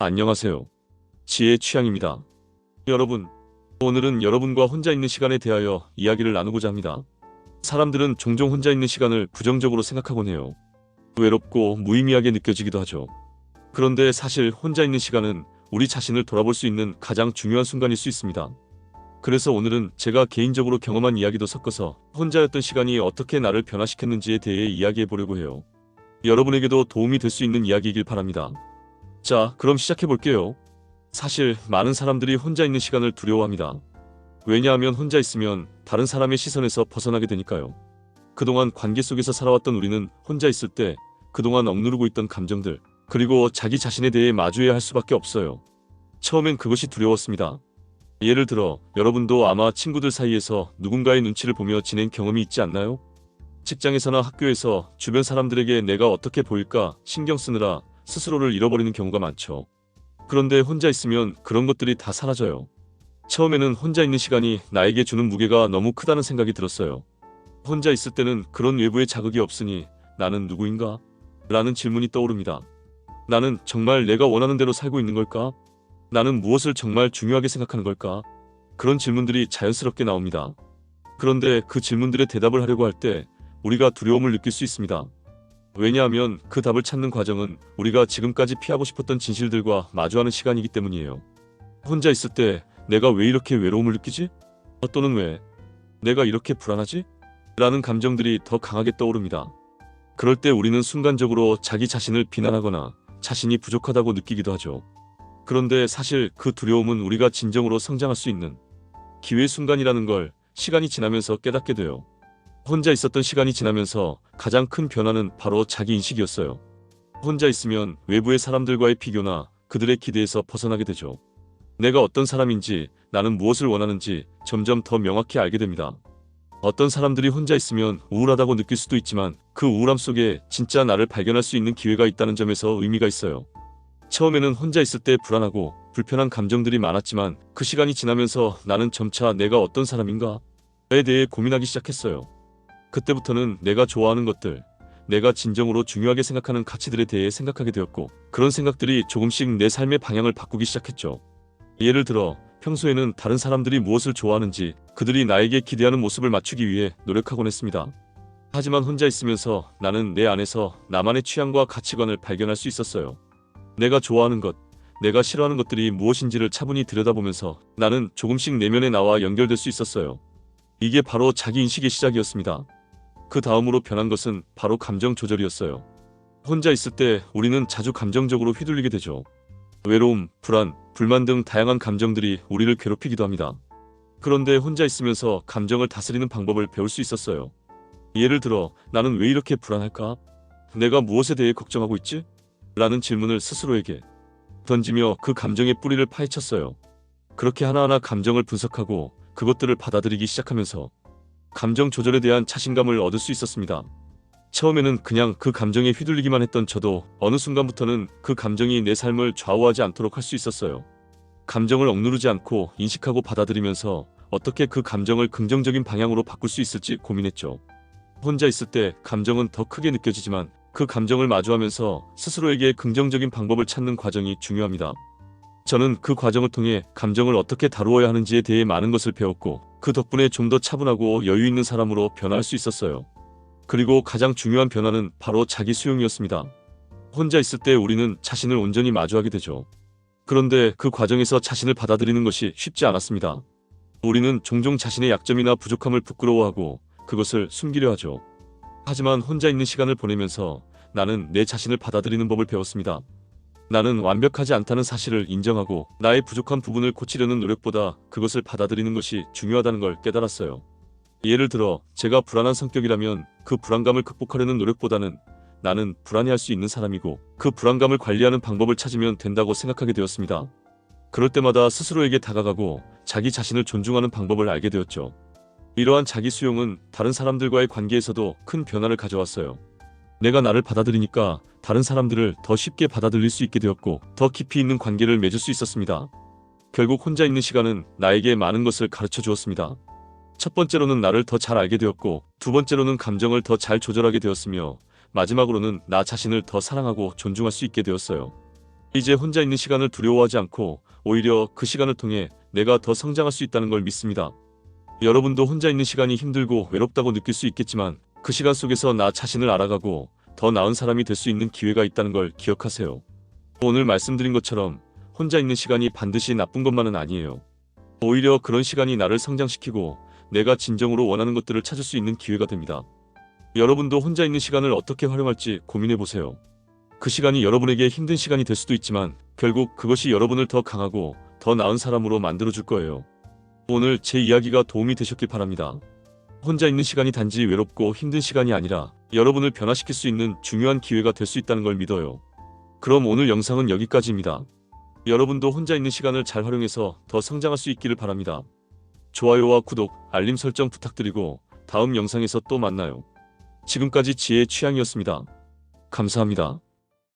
안녕하세요. 지혜 취향입니다. 여러분, 오늘은 여러분과 혼자 있는 시간에 대하여 이야기를 나누고자 합니다. 사람들은 종종 혼자 있는 시간을 부정적으로 생각하곤 해요. 외롭고 무의미하게 느껴지기도 하죠. 그런데 사실 혼자 있는 시간은 우리 자신을 돌아볼 수 있는 가장 중요한 순간일 수 있습니다. 그래서 오늘은 제가 개인적으로 경험한 이야기도 섞어서 혼자였던 시간이 어떻게 나를 변화시켰는지에 대해 이야기해 보려고 해요. 여러분에게도 도움이 될 수 있는 이야기이길 바랍니다. 자, 그럼 시작해 볼게요. 사실 많은 사람들이 혼자 있는 시간을 두려워합니다. 왜냐하면 혼자 있으면 다른 사람의 시선에서 벗어나게 되니까요. 그동안 관계 속에서 살아왔던 우리는 혼자 있을 때 그동안 억누르고 있던 감정들, 그리고 자기 자신에 대해 마주해야 할 수밖에 없어요. 처음엔 그것이 두려웠습니다. 예를 들어, 여러분도 아마 친구들 사이에서 누군가의 눈치를 보며 지낸 경험이 있지 않나요? 직장에서나 학교에서 주변 사람들에게 내가 어떻게 보일까 신경 쓰느라 스스로를 잃어버리는 경우가 많죠. 그런데 혼자 있으면 그런 것들이 다 사라져요. 처음에는 혼자 있는 시간이 나에게 주는 무게가 너무 크다는 생각이 들었어요. 혼자 있을 때는 그런 외부의 자극이 없으니 나는 누구인가? 라는 질문이 떠오릅니다. 나는 정말 내가 원하는 대로 살고 있는 걸까? 나는 무엇을 정말 중요하게 생각하는 걸까? 그런 질문들이 자연스럽게 나옵니다. 그런데 그 질문들의 대답을 하려고 할 때 우리가 두려움을 느낄 수 있습니다. 왜냐하면 그 답을 찾는 과정은 우리가 지금까지 피하고 싶었던 진실들과 마주하는 시간이기 때문이에요. 혼자 있을 때 내가 왜 이렇게 외로움을 느끼지? 어, 또는 왜 내가 이렇게 불안하지? 라는 감정들이 더 강하게 떠오릅니다. 그럴 때 우리는 순간적으로 자기 자신을 비난하거나 자신이 부족하다고 느끼기도 하죠. 그런데 사실 그 두려움은 우리가 진정으로 성장할 수 있는 기회 순간이라는 걸 시간이 지나면서 깨닫게 돼요. 혼자 있었던 시간이 지나면서 가장 큰 변화는 바로 자기 인식이었어요. 혼자 있으면 외부의 사람들과의 비교나 그들의 기대에서 벗어나게 되죠. 내가 어떤 사람인지, 나는 무엇을 원하는지 점점 더 명확히 알게 됩니다. 어떤 사람들이 혼자 있으면 우울하다고 느낄 수도 있지만 그 우울함 속에 진짜 나를 발견할 수 있는 기회가 있다는 점에서 의미가 있어요. 처음에는 혼자 있을 때 불안하고 불편한 감정들이 많았지만 그 시간이 지나면서 나는 점차 내가 어떤 사람인가에 대해 고민하기 시작했어요. 그때부터는 내가 좋아하는 것들, 내가 진정으로 중요하게 생각하는 가치들에 대해 생각하게 되었고 그런 생각들이 조금씩 내 삶의 방향을 바꾸기 시작했죠. 예를 들어 평소에는 다른 사람들이 무엇을 좋아하는지 그들이 나에게 기대하는 모습을 맞추기 위해 노력하곤 했습니다. 하지만 혼자 있으면서 나는 내 안에서 나만의 취향과 가치관을 발견할 수 있었어요. 내가 좋아하는 것, 내가 싫어하는 것들이 무엇인지를 차분히 들여다보면서 나는 조금씩 내면에 나와 연결될 수 있었어요. 이게 바로 자기 인식의 시작이었습니다. 그 다음으로 변한 것은 바로 감정 조절이었어요. 혼자 있을 때 우리는 자주 감정적으로 휘둘리게 되죠. 외로움, 불안, 불만 등 다양한 감정들이 우리를 괴롭히기도 합니다. 그런데 혼자 있으면서 감정을 다스리는 방법을 배울 수 있었어요. 예를 들어, 나는 왜 이렇게 불안할까? 내가 무엇에 대해 걱정하고 있지? 라는 질문을 스스로에게 던지며 그 감정의 뿌리를 파헤쳤어요. 그렇게 하나하나 감정을 분석하고 그것들을 받아들이기 시작하면서 감정 조절에 대한 자신감을 얻을 수 있었습니다. 처음에는 그냥 그 감정에 휘둘리기만 했던 저도 어느 순간부터는 그 감정이 내 삶을 좌우하지 않도록 할 수 있었어요. 감정을 억누르지 않고 인식하고 받아들이면서 어떻게 그 감정을 긍정적인 방향으로 바꿀 수 있을지 고민했죠. 혼자 있을 때 감정은 더 크게 느껴지지만 그 감정을 마주하면서 스스로에게 긍정적인 방법을 찾는 과정이 중요합니다. 저는 그 과정을 통해 감정을 어떻게 다루어야 하는지에 대해 많은 것을 배웠고 그 덕분에 좀 더 차분하고 여유 있는 사람으로 변화할 수 있었어요. 그리고 가장 중요한 변화는 바로 자기 수용이었습니다. 혼자 있을 때 우리는 자신을 온전히 마주하게 되죠. 그런데 그 과정에서 자신을 받아들이는 것이 쉽지 않았습니다. 우리는 종종 자신의 약점이나 부족함을 부끄러워하고 그것을 숨기려 하죠. 하지만 혼자 있는 시간을 보내면서 나는 내 자신을 받아들이는 법을 배웠습니다. 나는 완벽하지 않다는 사실을 인정하고 나의 부족한 부분을 고치려는 노력보다 그것을 받아들이는 것이 중요하다는 걸 깨달았어요. 예를 들어 제가 불안한 성격이라면 그 불안감을 극복하려는 노력보다는 나는 불안해할 수 있는 사람이고 그 불안감을 관리하는 방법을 찾으면 된다고 생각하게 되었습니다. 그럴 때마다 스스로에게 다가가고 자기 자신을 존중하는 방법을 알게 되었죠. 이러한 자기 수용은 다른 사람들과의 관계에서도 큰 변화를 가져왔어요. 내가 나를 받아들이니까 다른 사람들을 더 쉽게 받아들일 수 있게 되었고 더 깊이 있는 관계를 맺을 수 있었습니다. 결국 혼자 있는 시간은 나에게 많은 것을 가르쳐 주었습니다. 첫 번째로는 나를 더 잘 알게 되었고 두 번째로는 감정을 더 잘 조절하게 되었으며 마지막으로는 나 자신을 더 사랑하고 존중할 수 있게 되었어요. 이제 혼자 있는 시간을 두려워하지 않고 오히려 그 시간을 통해 내가 더 성장할 수 있다는 걸 믿습니다. 여러분도 혼자 있는 시간이 힘들고 외롭다고 느낄 수 있겠지만 그 시간 속에서 나 자신을 알아가고 더 나은 사람이 될 수 있는 기회가 있다는 걸 기억하세요. 오늘 말씀드린 것처럼 혼자 있는 시간이 반드시 나쁜 것만은 아니에요. 오히려 그런 시간이 나를 성장시키고 내가 진정으로 원하는 것들을 찾을 수 있는 기회가 됩니다. 여러분도 혼자 있는 시간을 어떻게 활용할지 고민해 보세요. 그 시간이 여러분에게 힘든 시간이 될 수도 있지만 결국 그것이 여러분을 더 강하고 더 나은 사람으로 만들어 줄 거예요. 오늘 제 이야기가 도움이 되셨길 바랍니다. 혼자 있는 시간이 단지 외롭고 힘든 시간이 아니라 여러분을 변화시킬 수 있는 중요한 기회가 될 수 있다는 걸 믿어요. 그럼 오늘 영상은 여기까지입니다. 여러분도 혼자 있는 시간을 잘 활용해서 더 성장할 수 있기를 바랍니다. 좋아요와 구독, 알림 설정 부탁드리고 다음 영상에서 또 만나요. 지금까지 지혜의 취향이었습니다. 감사합니다.